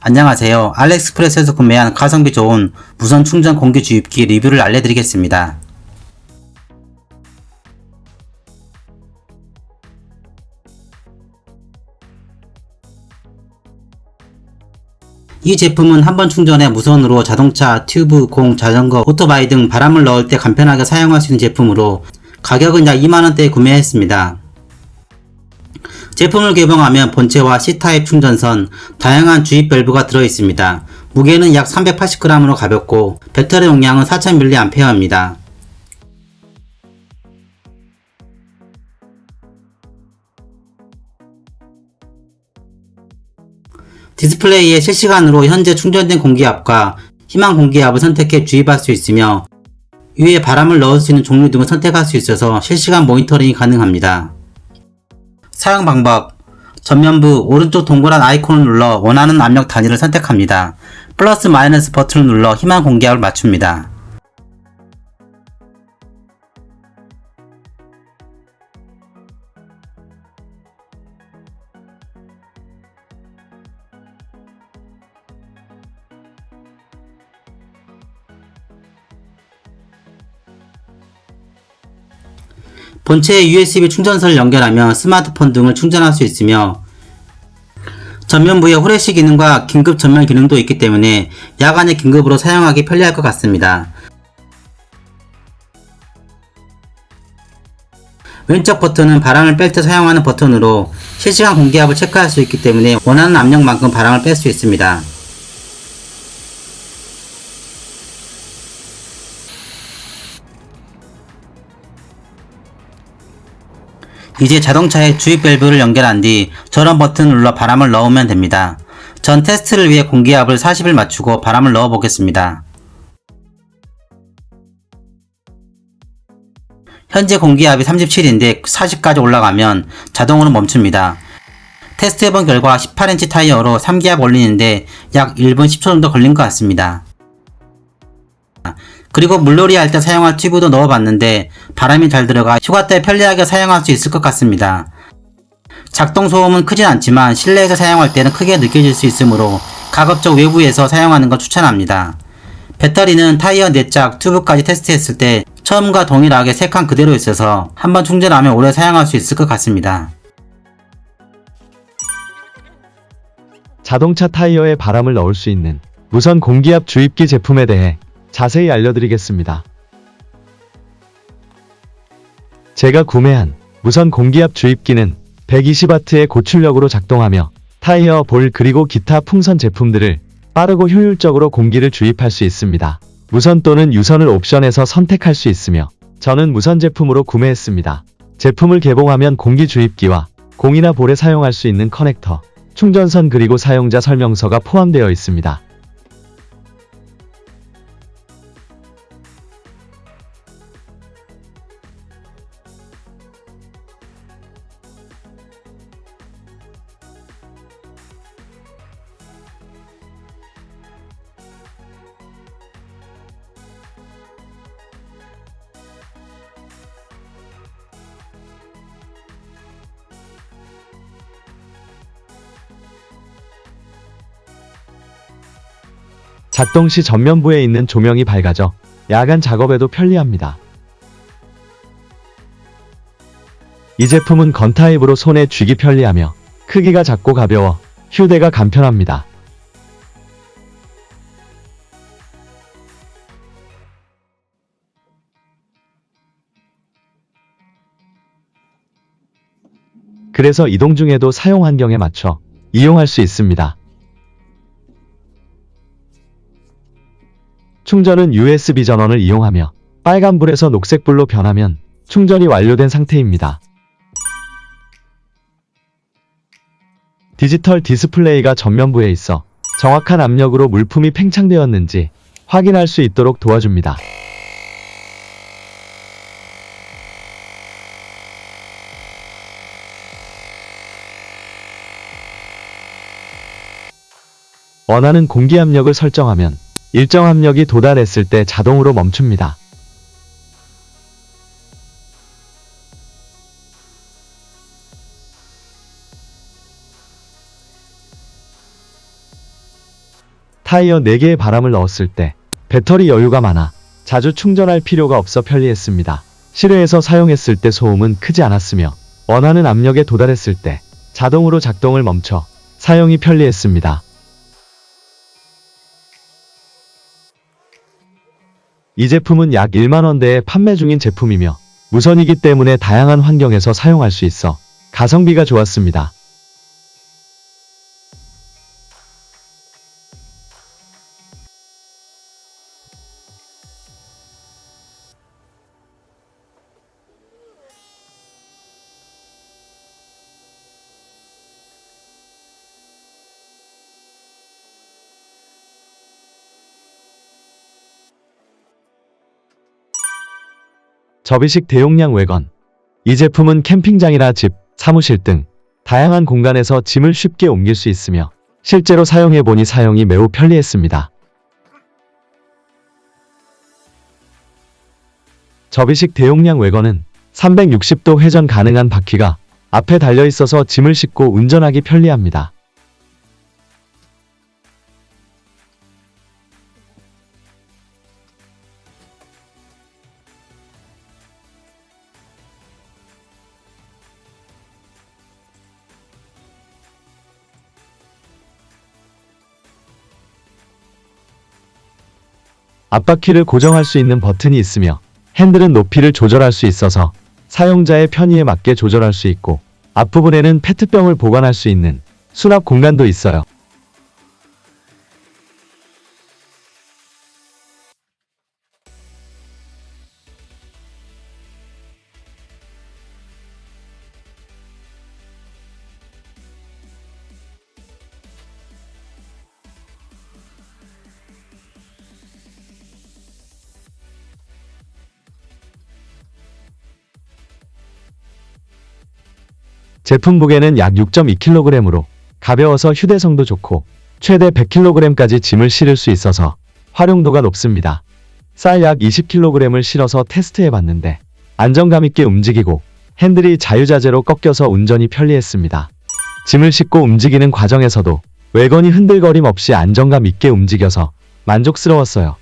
안녕하세요. 알리익스프레스에서 구매한 가성비 좋은 무선 충전 공기 주입기 리뷰를 알려드리겠습니다. 이 제품은 한 번 충전에 무선으로 자동차, 튜브, 공, 자전거, 오토바이 등 바람을 넣을 때 간편하게 사용할 수 있는 제품으로 가격은 약 2만원대에 구매했습니다. 제품을 개봉하면 본체와 C타입 충전선, 다양한 주입 밸브가 들어있습니다. 무게는 약 380g으로 가볍고 배터리 용량은 4000mAh입니다. 디스플레이에 실시간으로 현재 충전된 공기압과 희망 공기압을 선택해 주입할 수 있으며 위에 바람을 넣을 수 있는 종류 등을 선택할 수 있어서 실시간 모니터링이 가능합니다. 사용 방법 전면부 오른쪽 동그란 아이콘을 눌러 원하는 압력 단위를 선택합니다. 플러스 마이너스 버튼을 눌러 희망 공기압을 맞춥니다. 본체에 USB 충전선을 연결하며 스마트폰 등을 충전할 수 있으며 전면부에 후레쉬 기능과 긴급 전면 기능도 있기 때문에 야간에 긴급으로 사용하기 편리할 것 같습니다. 왼쪽 버튼은 바람을 뺄 때 사용하는 버튼으로 실시간 공기압을 체크할 수 있기 때문에 원하는 압력만큼 바람을 뺄 수 있습니다. 이제 자동차에 주입 밸브를 연결한 뒤 저런 버튼을 눌러 바람을 넣으면 됩니다. 전 테스트를 위해 공기압을 40을 맞추고 바람을 넣어 보겠습니다. 현재 공기압이 37인데 40까지 올라가면 자동으로 멈춥니다. 테스트해본 결과 18인치 타이어로 3기압 올리는데 약 1분 10초 정도 걸린 것 같습니다. 그리고 물놀이 할 때 사용할 튜브도 넣어봤는데 바람이 잘 들어가 휴가 때 편리하게 사용할 수 있을 것 같습니다. 작동 소음은 크진 않지만 실내에서 사용할 때는 크게 느껴질 수 있으므로 가급적 외부에서 사용하는 걸 추천합니다. 배터리는 타이어 4짝, 튜브까지 테스트했을 때 처음과 동일하게 3칸 그대로 있어서 한번 충전하면 오래 사용할 수 있을 것 같습니다. 자동차 타이어에 바람을 넣을 수 있는 무선 공기압 주입기 제품에 대해 자세히 알려드리겠습니다. 제가 구매한 무선 공기압 주입기는 120W의 고출력으로 작동하며 타이어, 볼 그리고 기타 풍선 제품들을 빠르고 효율적으로 공기를 주입할 수 있습니다. 무선 또는 유선을 옵션에서 선택할 수 있으며 저는 무선 제품으로 구매했습니다. 제품을 개봉하면 공기 주입기와 공이나 볼에 사용할 수 있는 커넥터, 충전선 그리고 사용자 설명서가 포함되어 있습니다. 작동 시 전면부에 있는 조명이 밝아져 야간 작업에도 편리합니다. 이 제품은 건타입으로 손에 쥐기 편리하며 크기가 작고 가벼워 휴대가 간편합니다. 그래서 이동 중에도 사용 환경에 맞춰 이용할 수 있습니다. 충전은 USB 전원을 이용하며 빨간불에서 녹색불로 변하면 충전이 완료된 상태입니다. 디지털 디스플레이가 전면부에 있어 정확한 압력으로 물품이 팽창되었는지 확인할 수 있도록 도와줍니다. 원하는 공기 압력을 설정하면 일정 압력이 도달했을 때 자동으로 멈춥니다. 타이어 4개의 바람을 넣었을 때 배터리 여유가 많아 자주 충전할 필요가 없어 편리했습니다. 실외에서 사용했을 때 소음은 크지 않았으며 원하는 압력에 도달했을 때 자동으로 작동을 멈춰 사용이 편리했습니다. 이 제품은 약 1만원대에 판매 중인 제품이며 무선이기 때문에 다양한 환경에서 사용할 수 있어 가성비가 좋았습니다. 접이식 대용량 외건. 이 제품은 캠핑장이나 집, 사무실 등 다양한 공간에서 짐을 쉽게 옮길 수 있으며 실제로 사용해보니 사용이 매우 편리했습니다. 접이식 대용량 외건은 360도 회전 가능한 바퀴가 앞에 달려 있어서 짐을 싣고 운전하기 편리합니다. 앞바퀴를 고정할 수 있는 버튼이 있으며 핸들은 높이를 조절할 수 있어서 사용자의 편의에 맞게 조절할 수 있고 앞부분에는 페트병을 보관할 수 있는 수납 공간도 있어요. 제품 무게는 약 6.2kg으로 가벼워서 휴대성도 좋고 최대 100kg까지 짐을 실을 수 있어서 활용도가 높습니다. 쌀 약 20kg을 실어서 테스트해 봤는데 안정감 있게 움직이고 핸들이 자유자재로 꺾여서 운전이 편리했습니다. 짐을 싣고 움직이는 과정에서도 외건이 흔들거림 없이 안정감 있게 움직여서 만족스러웠어요.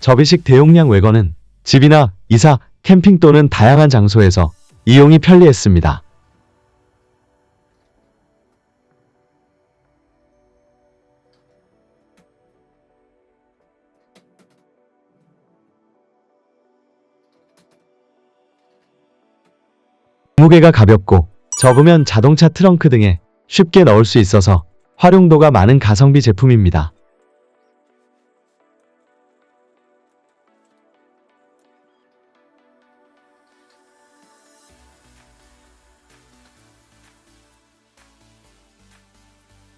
접이식 대용량 외건은 집이나 이사, 캠핑 또는 다양한 장소에서 이용이 편리했습니다. 무게가 가볍고 접으면 자동차 트렁크 등에 쉽게 넣을 수 있어서 활용도가 많은 가성비 제품입니다.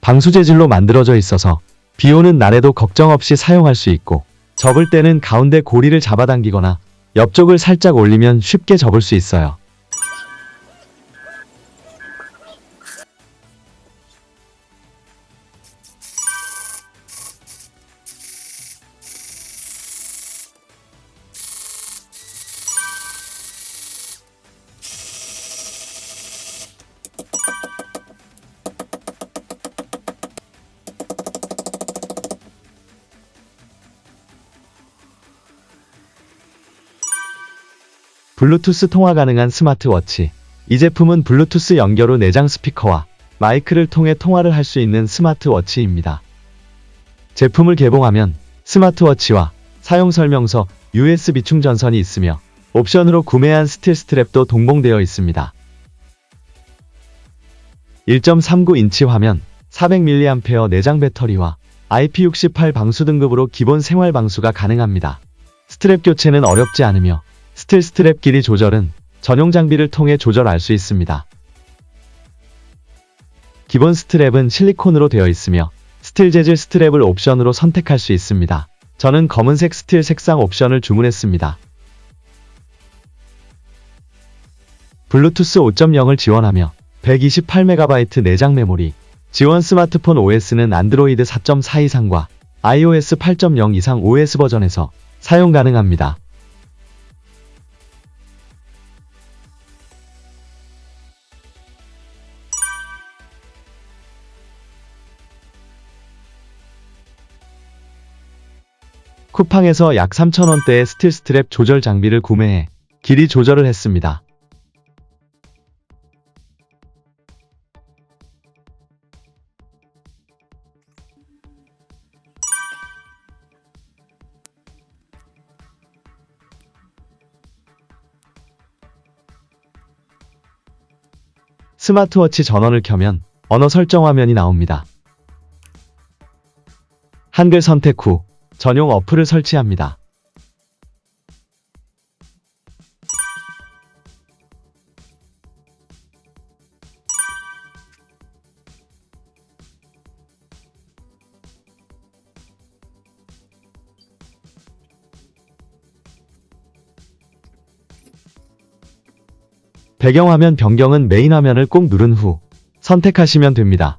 방수 재질로 만들어져 있어서 비 오는 날에도 걱정 없이 사용할 수 있고 접을 때는 가운데 고리를 잡아당기거나 옆쪽을 살짝 올리면 쉽게 접을 수 있어요. 블루투스 통화 가능한 스마트워치. 이 제품은 블루투스 연결 후 내장 스피커와 마이크를 통해 통화를 할 수 있는 스마트워치입니다. 제품을 개봉하면 스마트워치와 사용 설명서, USB 충전선이 있으며 옵션으로 구매한 스틸 스트랩도 동봉되어 있습니다. 1.39인치 화면, 400mAh 내장 배터리와 IP68 방수 등급으로 기본 생활 방수가 가능합니다. 스트랩 교체는 어렵지 않으며 스틸 스트랩 길이 조절은 전용 장비를 통해 조절할 수 있습니다. 기본 스트랩은 실리콘으로 되어 있으며 스틸 재질 스트랩을 옵션으로 선택할 수 있습니다. 저는 검은색 스틸 색상 옵션을 주문했습니다. 블루투스 5.0을 지원하며 128MB 내장 메모리, 지원 스마트폰 OS는 안드로이드 4.4 이상과 iOS 8.0 이상 OS 버전에서 사용 가능합니다. 쿠팡에서 약 3,000원대의 스틸 스트랩 조절 장비를 구매해 길이 조절을 했습니다. 스마트워치 전원을 켜면 언어 설정 화면이 나옵니다. 한글 선택 후 전용 어플을 설치합니다. 배경화면 변경은 메인 화면을 꼭 누른 후 선택하시면 됩니다.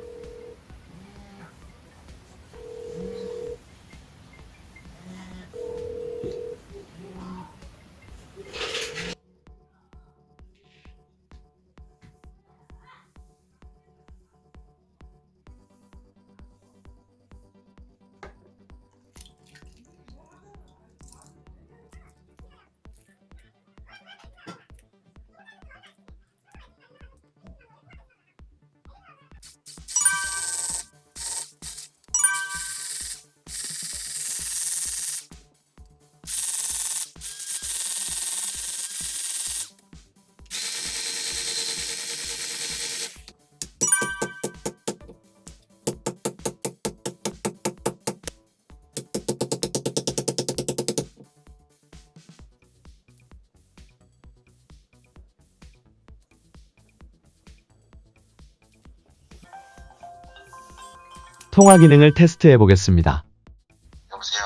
통화 기능을 테스트해 보겠습니다. 여보세요.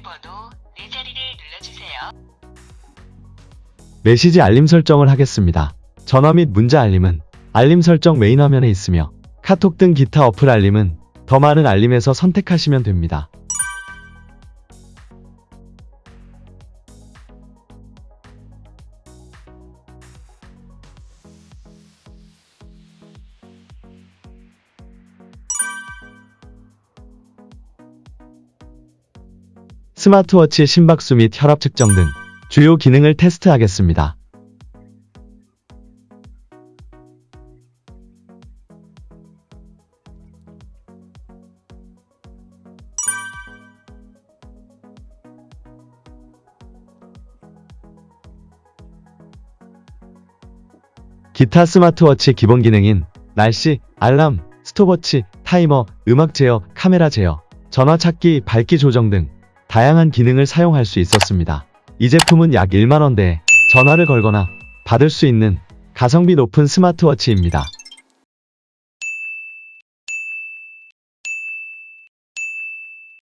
사소한 비밀번호 네 자리를 눌러주세요. 메시지 알림 설정을 하겠습니다. 전화 및 문자 알림은 알림 설정 메인 화면에 있으며 카톡 등 기타 어플 알림은 더 많은 알림에서 선택하시면 됩니다. 스마트워치 심박수 및 혈압 측정 등 주요 기능을 테스트하겠습니다. 기타 스마트워치 기본 기능인 날씨, 알람, 스톱워치, 타이머, 음악 제어, 카메라 제어, 전화 찾기, 밝기 조정 등 다양한 기능을 사용할 수 있었습니다. 이 제품은 약 1만원대에 전화를 걸거나 받을 수 있는 가성비 높은 스마트워치입니다.